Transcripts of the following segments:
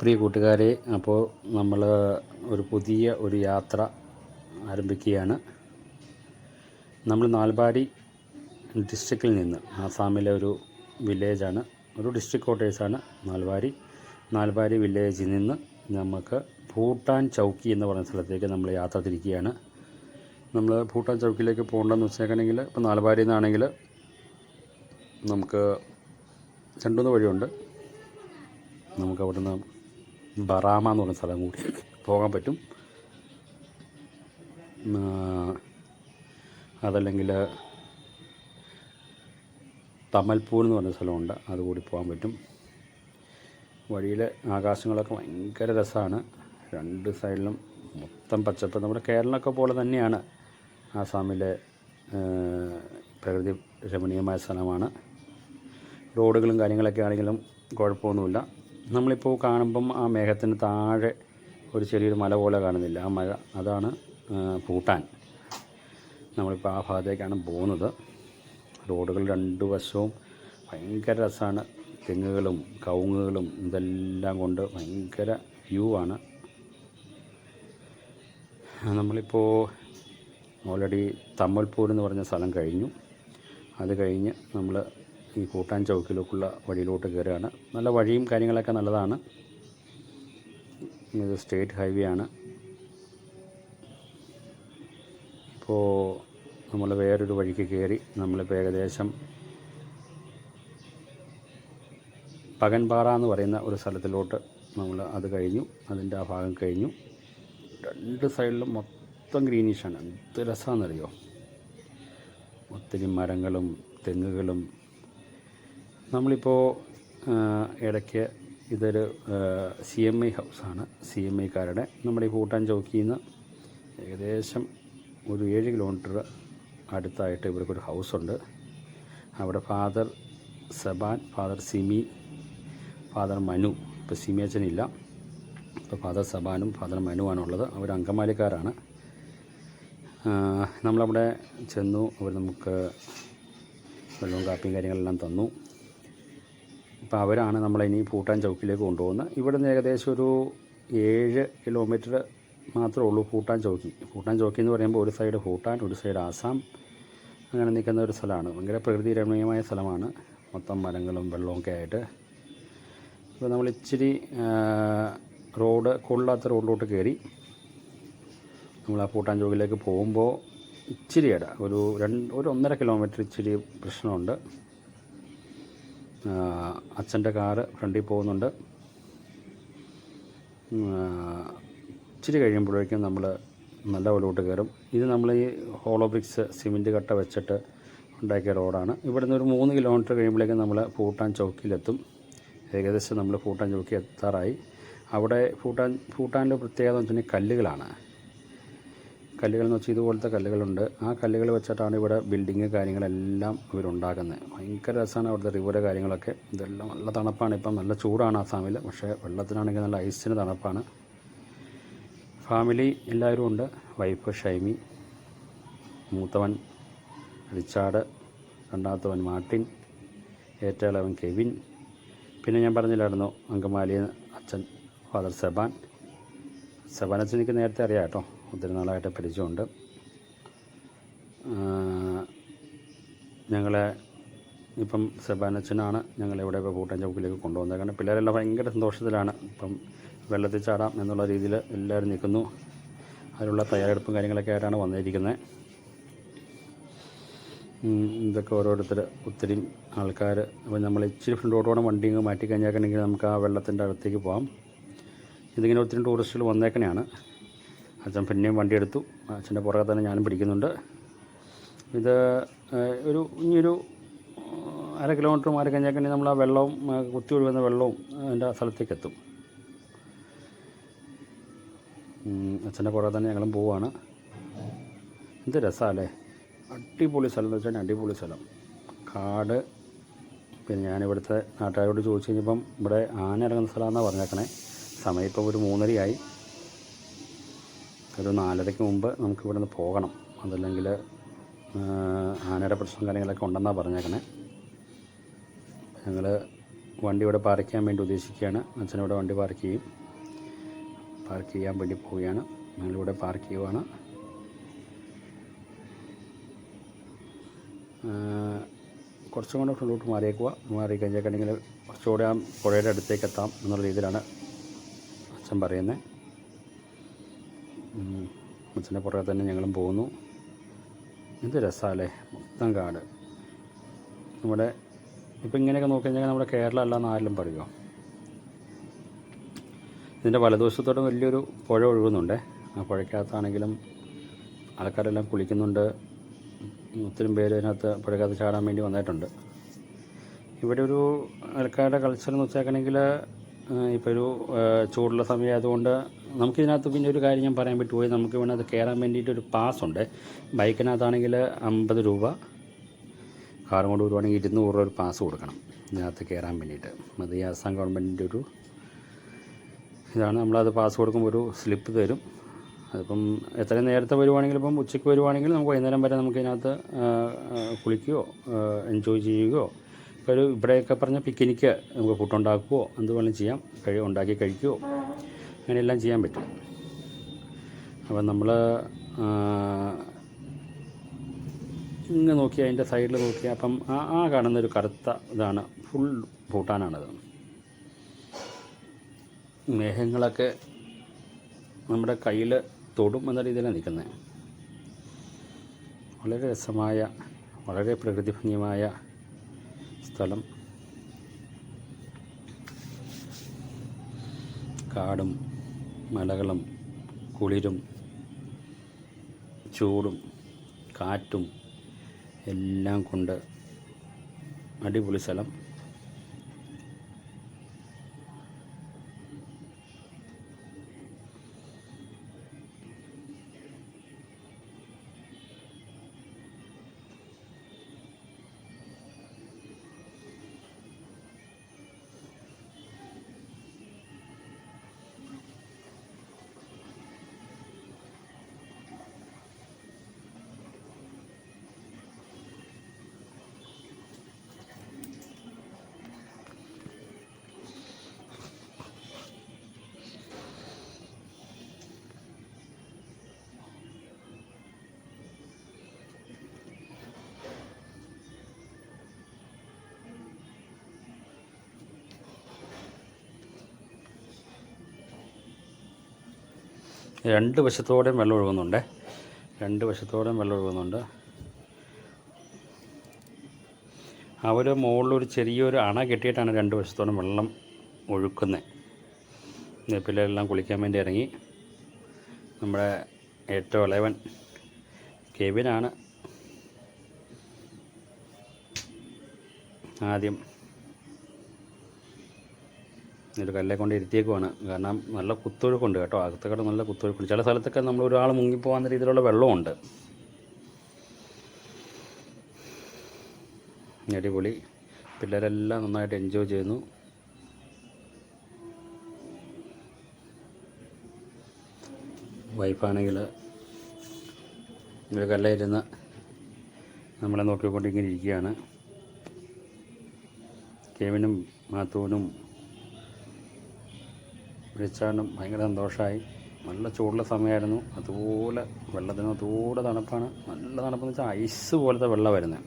പ്രിയ കൂട്ടുകാരെ അപ്പോൾ നമ്മൾ ഒരു പുതിയ ഒരു യാത്ര ആരംഭിക്കുകയാണ്. നമ്മൾ നാൽബാരി ഡിസ്ട്രിക്റ്റിൽ നിന്ന് ആസാമിലെ ഒരു വില്ലേജാണ് ഒരു ഡിസ്ട്രിക്ട് ക്വാർട്ടേഴ്സാണ് നാൽബാരി നാൽബാരി വില്ലേജിൽ നിന്ന് നമുക്ക് ഭൂട്ടാൻ ചൗക്കി എന്ന് പറഞ്ഞ സ്ഥലത്തേക്ക് നമ്മൾ യാത്ര തിരിക്കുകയാണ്. നമ്മൾ ഭൂട്ടാൻ ചൗക്കിലേക്ക് പോകേണ്ടതെന്ന് വെച്ചേക്കണമെങ്കിൽ ഇപ്പോൾ നാൽബാരിയിൽ നിന്നാണെങ്കിൽ നമുക്ക് രണ്ടുമൂന്ന് വഴിയുണ്ട്. നമുക്ക് അവിടുന്ന് ബറാമ എന്ന് പറയുന്ന സ്ഥലം കൂടി പോകാൻ പറ്റും. അതല്ലെങ്കിൽ തമൽപൂർ എന്ന് പറഞ്ഞ സ്ഥലമുണ്ട്. അതുകൂടി പോകാൻ പറ്റും. വഴിയിലെ ആകാശങ്ങളൊക്കെ ഭയങ്കര രസമാണ്. രണ്ട് സൈഡിലും മൊത്തം പച്ചപ്പ്. നമ്മുടെ കേരളമൊക്കെ പോലെ തന്നെയാണ് ആസാമിലെ പ്രകൃതി രമണീയമായ സ്ഥലമാണ്. റോഡുകളും കാര്യങ്ങളൊക്കെ ആണെങ്കിലും കുഴപ്പമൊന്നുമില്ല. നമ്മളിപ്പോൾ കാണുമ്പം ആ മേഘത്തിന് താഴെ ഒരു ചെറിയൊരു മല പോലെ കാണുന്നില്ല. ആ മല അതാണ് ഭൂട്ടാൻ. നമ്മളിപ്പോൾ ആ ഭാഗത്തേക്കാണ് പോകുന്നത്. റോഡുകൾ രണ്ട് വശവും ഭയങ്കര രസമാണ് തെങ്ങുകളും കവുങ്ങുകളും ഇതെല്ലാം കൊണ്ട് ഭയങ്കര വ്യൂ ആണ്. നമ്മളിപ്പോൾ ഓൾറെഡി തമ്മൽപൂർ എന്ന് പറഞ്ഞ സ്ഥലം കഴിഞ്ഞു. അത് കഴിഞ്ഞ് നമ്മൾ ഈ കൂട്ടാൻ ചൗക്കിലേക്കുള്ള വഴിയിലോട്ട് കയറുകയാണ്. നല്ല വഴിയും കാര്യങ്ങളൊക്കെ നല്ലതാണ്. ഇത് സ്റ്റേറ്റ് ഹൈവേ ആണ് ഇപ്പോൾ നമ്മൾ വേറൊരു വഴിക്ക് കയറി നമ്മളിപ്പോൾ ഏകദേശം പകൻപാറ എന്ന് പറയുന്ന ഒരു സ്ഥലത്തിലോട്ട് നമ്മൾ അത് കഴിഞ്ഞു. അതിന്റെ ആ ഭാഗം കഴിഞ്ഞു. രണ്ട് സൈഡിലും മൊത്തം ഗ്രീനിഷാണ്. എന്ത് രസമാണെന്നറിയോ ഒത്തിരി മരങ്ങളും തെങ്ങുകളും നമ്മളിപ്പോൾ ഇടയ്ക്ക് ഇതൊരു സി എം ഐ ഹൗസാണ് സി എം ഐക്കാരുടെ നമ്മുടെ ഈ കൂട്ടാൻ ചോക്കിയിൽ നിന്ന് ഏകദേശം ഒരു ഏഴ് കിലോമീറ്റർ അടുത്തായിട്ട് ഇവർക്കൊരു ഹൗസുണ്ട് അവിടെ father Saban father Simi father Manu. ഇപ്പോൾ സിമി അച്ഛനില്ല. ഇപ്പോൾ ഫാദർ സബാനും ഫാദർ മനുവാണുള്ളത് അവർ അങ്കമാലിക്കാരാണ്. നമ്മളവിടെ ചെന്നു. അവർ നമുക്ക് വെള്ളവും കാപ്പിയും കാര്യങ്ങളെല്ലാം തന്നു. അപ്പോൾ അവരാണ് നമ്മളെ ഇനി ഭൂട്ടാൻ ചൗക്കിലേക്ക് കൊണ്ടുപോകുന്നത്. ഇവിടെ നിന്ന് ഏകദേശം ഒരു ഏഴ് കിലോമീറ്റർ മാത്രമേ ഉള്ളൂ ഭൂട്ടാൻ ചൗക്കി. ഭൂട്ടാൻ ചൗക്കി എന്ന് പറയുമ്പോൾ ഒരു സൈഡ് ഭൂട്ടാൻ ഒരു സൈഡ് ആസാം. അങ്ങനെ നിൽക്കുന്ന ഒരു സ്ഥലമാണ്. ഭയങ്കര പ്രകൃതി രമണീയമായ സ്ഥലമാണ്. മൊത്തം മരങ്ങളും വെള്ളവും ഒക്കെ ആയിട്ട്. ഇപ്പോൾ നമ്മൾ ഇച്ചിരി റോഡ് കൊള്ളാത്ത റോഡിലോട്ട് കയറി നമ്മൾ ആ ഭൂട്ടാൻ ചൗക്കിലേക്ക് പോകുമ്പോൾ ഇച്ചിരി ഇട ഒരു രണ്ട് ഒരു ഒന്നര കിലോമീറ്റർ ഇച്ചിരി പ്രശ്നമുണ്ട്. അച്ഛന്റെ കാറ് ഫ്രണ്ടിൽ പോകുന്നുണ്ട്. ഇച്ചിരി കഴിയുമ്പോഴേക്കും നമ്മൾ നല്ല വെള്ളോട്ട് കയറും. ഇത് നമ്മൾ ഈ ഹോളോ ബ്രിക്സ് സിമെന്റ് കട്ട വെച്ചിട്ട് ഉണ്ടാക്കിയ റോഡാണ്. ഇവിടെ നിന്ന് ഒരു മൂന്ന് കിലോമീറ്റർ കഴിയുമ്പോഴേക്കും നമ്മൾ ഭൂട്ടാൻ ചൗക്കിയിലെത്തും. ഏകദേശം നമ്മൾ ഭൂട്ടാൻ ചൗക്കി എത്താറായി. അവിടെ ഭൂട്ടാൻ ഭൂട്ടാനിലെ പ്രത്യേകത എന്ന് വെച്ചിട്ടുണ്ടെങ്കിൽ കല്ലുകളാണ്. കല്ലുകൾ എന്ന് വെച്ചാൽ ഇതുപോലത്തെ കല്ലുകളുണ്ട്. ആ കല്ലുകൾ വെച്ചിട്ടാണ് ഇവിടെ ബിൽഡിങ് കാര്യങ്ങളെല്ലാം ഇവരുണ്ടാക്കുന്നത്. ഭയങ്കര രസമാണ് അവിടുത്തെ റിവറ് കാര്യങ്ങളൊക്കെ. ഇതെല്ലാം നല്ല തണുപ്പാണ്. ഇപ്പം നല്ല ചൂടാണ് ആസാമിൽ പക്ഷേ വെള്ളത്തിനാണെങ്കിൽ നല്ല ഐസിന് തണുപ്പാണ്. ഫാമിലി എല്ലാവരും ഉണ്ട്. വൈഫ് ഷൈമി മൂത്തവൻ റിച്ചാർഡ് രണ്ടാമത്തവൻ മാർട്ടിൻ ഏറ്റവും കെവിൻ. പിന്നെ ഞാൻ പറഞ്ഞില്ലായിരുന്നു അങ്കമാലി അച്ഛൻ ഫാദർ സെബാൻ. സെബാൻ അച്ഛൻ എനിക്ക് നേരത്തെ അറിയാം കേട്ടോ. ഒത്തിരി നാളായിട്ട് പരിചയമുണ്ട് ഞങ്ങളെ ഇപ്പം സെബാനച്ചനാണ് ഞങ്ങളിവിടെ ഇപ്പോൾ കൂട്ടം ചൗക്കിലേക്ക് കൊണ്ടുവന്നത്. കാരണം പിള്ളേരെല്ലാം ഭയങ്കര സന്തോഷത്തിലാണ്. ഇപ്പം വെള്ളത്തിൽ ചാടാം എന്നുള്ള രീതിയിൽ എല്ലാവരും നിൽക്കുന്നു. അതിനുള്ള തയ്യാറെടുപ്പും കാര്യങ്ങളൊക്കെ ആയിട്ടാണ് വന്നിരിക്കുന്നത്. ഇതൊക്കെ ഓരോരുത്തർ ഒത്തിരി ആൾക്കാർ. അപ്പോൾ നമ്മൾ ഇച്ചിരി ഫ്രണ്ടോട്ടോടെ വണ്ടി മാറ്റി കഴിഞ്ഞാൽ നമുക്ക് ആ വെള്ളത്തിന്റെ അടുത്തേക്ക് പോകാം ഇതിങ്ങനെ ഒത്തിരി ടൂറിസ്റ്റുകൾ വന്നേക്കണെയാണ്. അച്ഛൻ പിന്നെയും വണ്ടി എടുത്തു. അച്ഛന്റെ പുറകെ തന്നെ ഞാനും പിടിക്കുന്നുണ്ട്. ഇത് ഒരു ഇനിയൊരു അര കിലോമീറ്റർ മാറി കഴിഞ്ഞാൽ നമ്മൾ ആ വെള്ളവും കുത്തി ഒഴുകുന്ന വെള്ളവും അതിന്റെ സ്ഥലത്തേക്ക് എത്തും അച്ഛന്റെ പുറകെ തന്നെ ഞങ്ങളും പോവാണ്. എന്ത് രസമല്ലേ അടിപൊളി സ്ഥലം എന്ന് വെച്ചാൽ അടിപൊളി സ്ഥലം. കാട് പിന്നെ ഞാനിവിടുത്തെ നാട്ടുകാരോട് ചോദിച്ചു കഴിഞ്ഞപ്പം ഇവിടെ ആന ഇറങ്ങുന്ന സ്ഥലമാണെന്നാണ് പറഞ്ഞേക്കണേ. സമയം ഇപ്പോൾ ഒരു മൂന്നരയായി. ഒരു നാലരയ്ക്ക് മുമ്പ് നമുക്ക് ഇവിടെ നിന്ന് പോകണം. അതല്ലെങ്കിൽ ആനയുടെ പ്രശ്നം കാര്യങ്ങളൊക്കെ ഉണ്ടെന്നാണ് പറഞ്ഞേക്കണേ. ഞങ്ങൾ വണ്ടി ഇവിടെ പാർക്ക് ചെയ്യാൻ വേണ്ടി ഉദ്ദേശിക്കുകയാണ്. അച്ഛനിവിടെ വണ്ടി പാർക്ക് ചെയ്യും. പാർക്ക് ചെയ്യാൻ വേണ്ടി പോവുകയാണ്. ഞങ്ങളിവിടെ പാർക്ക് ചെയ്യുവാണ്. കുറച്ചും കൂടെ ഫ്രണ്ടിലോട്ട് മാറിയേക്കുക മാറി കഴിഞ്ഞേക്കാണെങ്കിൽ കുറച്ചുകൂടെ ആ പുഴയുടെ അടുത്തേക്ക് എത്താം എന്നുള്ള രീതിയിലാണ് അച്ഛൻ പറയുന്നത് അച്ഛന്റെ പുറകെ തന്നെ ഞങ്ങളും പോകുന്നു. എന്ത് രസമല്ലേ മൊത്തം കാട്. നമ്മുടെ ഇപ്പം ഇങ്ങനെയൊക്കെ നോക്കി കഴിഞ്ഞാൽ നമ്മുടെ കേരളം അല്ല ആരെല്ലാം പറയുമോ ഇതിന്റെ വലതുവശത്തോട്ട് വലിയൊരു പുഴ ഒഴുകുന്നുണ്ട്. ആ പുഴയ്ക്കകത്താണെങ്കിലും ആൾക്കാരെല്ലാം കുളിക്കുന്നുണ്ട്. ഒത്തിരി പേര് അതിനകത്ത് പുഴക്കകത്ത് ചാടാൻ വേണ്ടി വന്നിട്ടുണ്ട്. ഇവിടെ ഒരു ആൾക്കാരുടെ കൾച്ചർ എന്ന് വെച്ചേക്കണമെങ്കിൽ ഇപ്പോൾ ഒരു ചൂടുള്ള സമയമായതുകൊണ്ട് നമുക്കിതിനകത്ത് പിന്നെ ഒരു കാര്യം ഞാൻ പറയാൻ പറ്റുമോ നമുക്ക് വേണം അത് കയറാൻ വേണ്ടിയിട്ട് ഒരു പാസ് ഉണ്ട്. ബൈക്കിനകത്താണെങ്കിൽ അമ്പത് രൂപ. കാറും കൊണ്ട് വരുവാണെങ്കിൽ ഇരുന്നൂറ് രൂപ ഒരു പാസ് കൊടുക്കണം. ഇതിനകത്ത് കയറാൻ വേണ്ടിയിട്ട്. അത് ഈ ആസാം ഗവൺമെന്റിന്റെ ഒരു ഇതാണ്. നമ്മളത് പാസ് കൊടുക്കുമ്പോൾ ഒരു സ്ലിപ്പ് തരും. അതിപ്പം എത്രയും നേരത്തെ വരുവാണെങ്കിൽ ഇപ്പം ഉച്ചയ്ക്ക് വരുവാണെങ്കിൽ നമുക്ക് വൈകുന്നേരം വരെ നമുക്ക് ഇതിനകത്ത് കുളിക്കുകയോ എൻജോയ് ചെയ്യുകയോ ഒരു ഇവിടെയൊക്കെ പറഞ്ഞ പിക്നിക്ക് നമുക്ക് ഫുഡ് ഉണ്ടാക്കുകയോ എന്ത് വേണമെങ്കിലും ചെയ്യാം. കഴി ഉണ്ടാക്കി കഴിക്കുകയോ. അങ്ങനെയെല്ലാം ചെയ്യാൻ പറ്റും. അപ്പം നമ്മൾ ഇങ്ങ് നോക്കി അതിന്റെ സൈഡിൽ നോക്കി അപ്പം ആ ആ കാണുന്നൊരു കറുത്ത ഇതാണ്. ഫുൾ ഭൂട്ടാനാണത്. മേഘങ്ങളൊക്കെ നമ്മുടെ കയ്യിൽ തൊടും എന്ന രീതിയിലാണ് നിൽക്കുന്നത്. വളരെ രസമായ വളരെ പ്രകൃതി ഭംഗിയമായ സ്ഥലം. കാടും മലകളും കുളിരും ചൂടും കാറ്റും എല്ലാം കൊണ്ട് അടിപൊളി സ്ഥലം. രണ്ട് വശത്തോടെയും വെള്ളം ഒഴുകുന്നുണ്ട് രണ്ട് വശത്തോടെയും വെള്ളം ഒഴുകുന്നുണ്ട് അവർ മുകളിലൊരു ചെറിയൊരു അണ കെട്ടിയിട്ടാണ് രണ്ട് വശത്തോടും വെള്ളം ഒഴുക്കുന്നത്. പിള്ളേരെല്ലാം കുളിക്കാൻ വേണ്ടി ഇറങ്ങി. നമ്മുടെ ഏറ്റവും ഇളയവൻ കെവിനാണ്. ആദ്യം ഒരു കല്ലേ കൊണ്ട് ഇരുത്തിയേക്കുവാണ്. കാരണം നല്ല കുത്തൊഴുക്കുണ്ട് കേട്ടോ. അകത്തൊക്കെ നല്ല കുത്തൊഴുക്കുണ്ട്. ചില സ്ഥലത്തൊക്കെ നമ്മൾ ഒരാൾ മുങ്ങിപ്പോകാവുന്ന രീതിയിലുള്ള വെള്ളമുണ്ട്. അടിപൊളി. പിള്ളേരെല്ലാം നന്നായിട്ട് എൻജോയ് ചെയ്യുന്നു. വൈഫാണെങ്കിൽ ഒരു കല്ലയിരുന്ന് നമ്മളെ നോക്കിക്കൊണ്ടിങ്ങനെ ഇരിക്കുകയാണ്. കെവിനും മാത്തൂനും വിളിച്ചാണ്ടും ഭയങ്കര സന്തോഷമായി നല്ല ചൂടുള്ള സമയമായിരുന്നു. അതുപോലെ വെള്ളത്തിന് അതുപോലെ തണുപ്പാണ്. നല്ല തണുപ്പെന്ന് വെച്ചാൽ ഐസ് പോലത്തെ വെള്ളം വരുന്നത്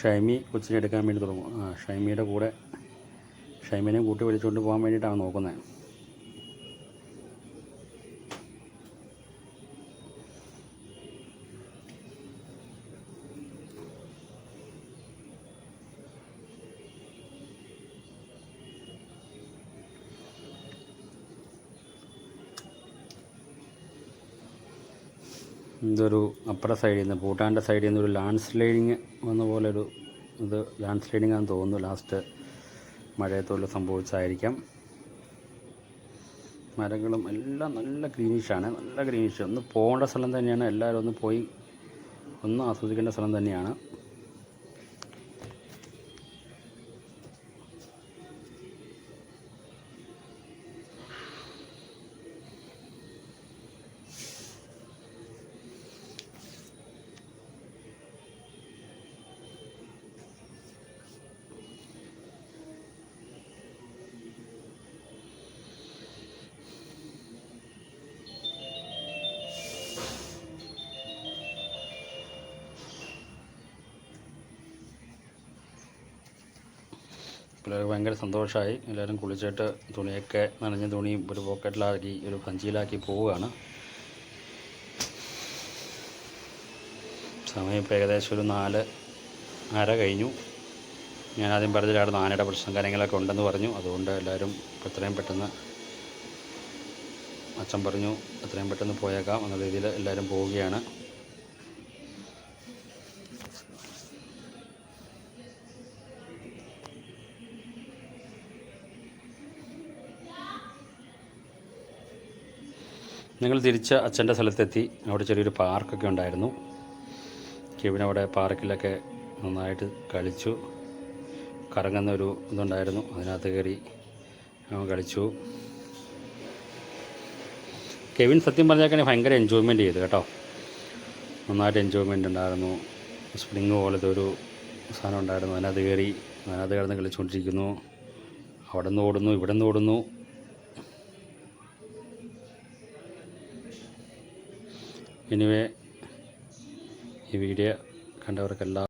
ഷൈമി കൊച്ചിനെ എടുക്കാൻ വേണ്ടി തുടങ്ങും. ആ ഷൈമിയുടെ കൂടെ ഷൈമിനെയും കൂട്ടി വിളിച്ചുകൊണ്ട് പോകാൻ വേണ്ടിയിട്ടാണ് നോക്കുന്നത് ഇതൊരു അപ്പുറ സൈഡിൽ നിന്ന് ഭൂട്ടാന്റെ സൈഡിൽ നിന്ന് ഒരു ലാൻഡ് സ്ലൈഡിങ് വന്ന പോലെ ഒരു ഇത് ലാൻഡ് സ്ലൈഡിങ് ആണെന്ന് തോന്നുന്നു. ലാസ്റ്റ് മഴയത്തോട് സംഭവിച്ചായിരിക്കാം. മരങ്ങളും എല്ലാം നല്ല ഗ്രീനിഷാണ് നല്ല ഗ്രീനിഷ് ഒന്ന് പോകേണ്ട സ്ഥലം തന്നെയാണ്. എല്ലാവരും ഒന്ന് പോയി ഒന്ന് ആസ്വദിക്കേണ്ട സ്ഥലം തന്നെയാണ്. പിള്ളേർക്ക് ഭയങ്കര സന്തോഷമായി. എല്ലാവരും കുളിച്ചിട്ട് തുണിയൊക്കെ നനഞ്ഞ തുണിയും ഒരു പോക്കറ്റിലാക്കി ഒരു കഞ്ചിയിലാക്കി പോവുകയാണ്. സമയം ഇപ്പോൾ ഏകദേശം ഒരു നാല് അര കഴിഞ്ഞു. ഞാൻ ആദ്യം ഒരാൾ നാനയുടെ പ്രശ്നം കാര്യങ്ങളൊക്കെ ഉണ്ടെന്ന് പറഞ്ഞു. അതുകൊണ്ട് എല്ലാവരും എത്രയും പെട്ടെന്ന് അച്ഛൻ പറഞ്ഞു എത്രയും പെട്ടെന്ന് പോയേക്കാം എന്ന രീതിയിൽ എല്ലാവരും പോവുകയാണ്. ഞങ്ങൾ തിരിച്ച് അച്ഛന്റെ സ്ഥലത്തെത്തി. അവിടെ ചെറിയൊരു പാർക്കൊക്കെ ഉണ്ടായിരുന്നു. കെവിൻ അവിടെ പാർക്കിലൊക്കെ നന്നായിട്ട് കളിച്ചു. കറങ്ങുന്ന ഒരു ഇതുണ്ടായിരുന്നു. അതിനകത്ത് കയറി കളിച്ചു. കെവിൻ സത്യം പറഞ്ഞാൽ ഭയങ്കര എൻജോയ്മെന്റ് ചെയ്തു കേട്ടോ. നന്നായിട്ട് എൻജോയ്മെന്റ് ഉണ്ടായിരുന്നു. സ്പ്രിങ് പോലത്തെ ഒരു സാധനം ഉണ്ടായിരുന്നു. അതിനകത്ത് കയറി അതിനകത്ത് കിടന്ന് കളിച്ചുകൊണ്ടിരിക്കുന്നു. അവിടെ നിന്ന് ഓടുന്നു ഇവിടെ നിന്ന് ഓടുന്നു. എനിവേ ഈ വീഡിയോ കണ്ടവർക്കെല്ലാം